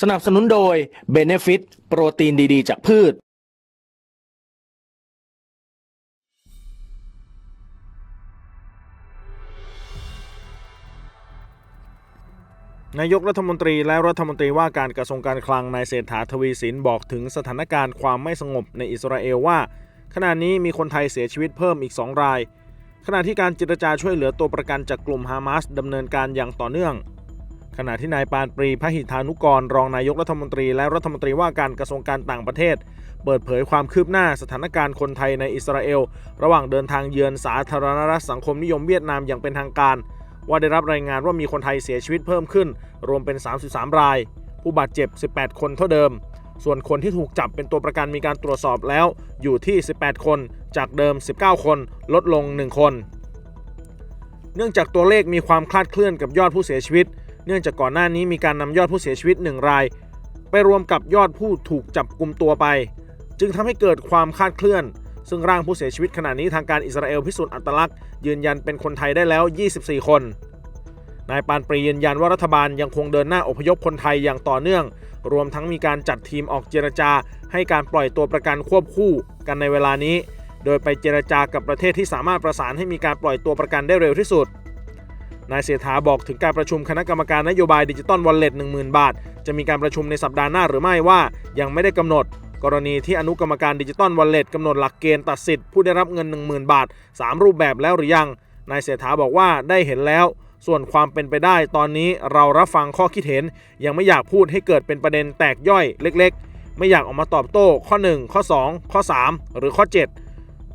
สนับสนุนโดย Benefit โปรตีนดีๆ จากพืช นายกรัฐมนตรีและรัฐมนตรีว่าการกระทรวงการคลังนายเศรษฐาทวีสินบอกถึงสถานการณ์ความไม่สงบในอิสราเอลว่า ขณะนี้มีคนไทยเสียชีวิตเพิ่มอีก 2 ราย ขณะที่การเจรจาช่วยเหลือตัวประกันจากกลุ่มฮามาสดำเนินการอย่างต่อเนื่อง ขณะที่นายปานปรีพหิทานุกร รองนายกรัฐมนตรีและรัฐมนตรีว่าการกระทรวงการต่างประเทศ เปิดเผยความคืบหน้าสถานการณ์คนไทยในอิสราเอล ระหว่างเดินทางเยือนสาธารณรัฐสังคมนิยมเวียดนามอย่างเป็นทางการ ว่าได้รับรายงานว่ามีคนไทยเสียชีวิตเพิ่มขึ้น รวมเป็น 33 ราย ผู้บาดเจ็บ 18 คนเท่าเดิม ส่วนคนที่ถูกจับเป็นตัวประกันมีการตรวจสอบแล้ว อยู่ที่ 18 คน จากเดิม 19 คน ลดลง 1 คน เนื่องจากตัวเลขมีความคลาดเคลื่อนกับยอดผู้เสียชีวิต เนื่องจากก่อนหน้านี้มีการนำยอดผู้เสียชีวิต 1 ราย ไปรวมกับยอดผู้ถูกจับกลุ่มตัวไป จึงทำให้เกิดความคาดเคลื่อน ซึ่งร่างผู้เสียชีวิตขณะนี้ทางการอิสราเอลพิสูจน์อัตลักษณ์ยืนยันเป็นคนไทยได้แล้ว 24 คนนายปานปรียืนยันว่ารัฐบาลยังคงเดินหน้าอพยพคนไทยอย่างต่อเนื่อง รวมทั้งมีการจัดทีมออกเจรจา ให้การปล่อยตัวประกันควบคู่กันในเวลานี้ โดยไปเจรจากับประเทศที่สามารถประสานให้มีการปล่อยตัวประกันได้เร็วที่สุด นายเสถาบอกถึงการประชุมคณะกรรมการนโยบายดิจิตอลวอลเล็ต10,000 บาท จะมีการประชุมในสัปดาห์หน้าหรือไม่ว่ายังไม่ได้กำหนด กรณีที่อนุกรรมการดิจิตอลวอลเล็ตกำหนดหลักเกณฑ์ตัดสิทธิ์ผู้ได้รับเงิน 10,000 บาท 3 รูปแบบแล้วหรือยัง นายเสถาบอกว่าได้เห็นแล้ว ส่วนความเป็นไปได้ตอนนี้เรารับฟังข้อคิดเห็น ยังไม่อยากพูดให้เกิดเป็นประเด็นแตกย่อยเล็ก ๆ ไม่อยากออกมาตอบโต้ข้อ 1 ข้อ 2 ข้อ 3 หรือข้อ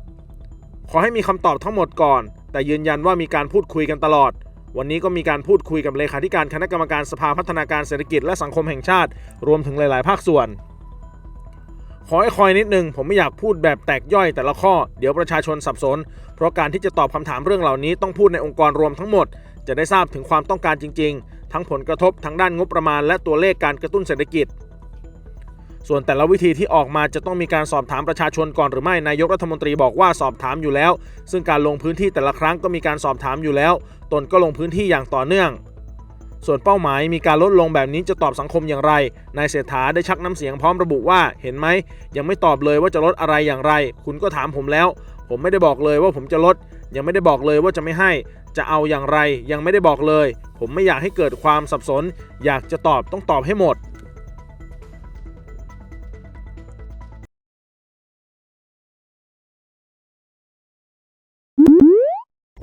7 ขอให้มีคำตอบทั้งหมดก่อน แต่ยืนยันว่ามีการพูดคุยกันตลอด วันนี้ก็มีการพูดคุยกับเลขาธิการคณะกรรมการสภาพัฒนาการเศรษฐกิจและสังคมแห่งชาติ รวมถึงหลาย ๆ ภาคส่วน ขอให้คอยนิดนึง ผมไม่อยากพูดแบบแตกย่อยแต่ละข้อ เดี๋ยวประชาชนสับสน เพราะการที่จะตอบคำถามเรื่องเหล่านี้ต้องพูดในองค์กรรวมทั้งหมด จะได้ทราบถึงความต้องการจริง ๆ ทั้งผลกระทบทั้งด้านงบประมาณ และตัวเลขการกระตุ้นเศรษฐกิจ ส่วนแต่ละวิธีที่ออกมาจะต้องมีการสอบถามประชาชนก่อนหรือไม่นายกรัฐมนตรีบอกว่าสอบถามอยู่แล้ว ซึ่งการลงพื้นที่แต่ละครั้งก็มีการสอบถามอยู่แล้ว ตนก็ลงพื้นที่อย่างต่อเนื่อง ส่วนเป้าหมายมีการลดลงแบบนี้จะตอบสังคมอย่างไรนายเศรษฐาได้ชักน้ำเสียงพร้อมระบุว่าเห็นไหมยังไม่ตอบเลยว่าจะลดอะไรอย่างไร คุณก็ถามผมแล้ว ผมไม่ได้บอกเลยว่าผมจะลด ยังไม่ได้บอกเลยว่าจะไม่ให้ จะเอาอย่างไร ยังไม่ได้บอกเลย ผมไม่อยากให้เกิดความสับสน อยากจะตอบต้องตอบให้หมด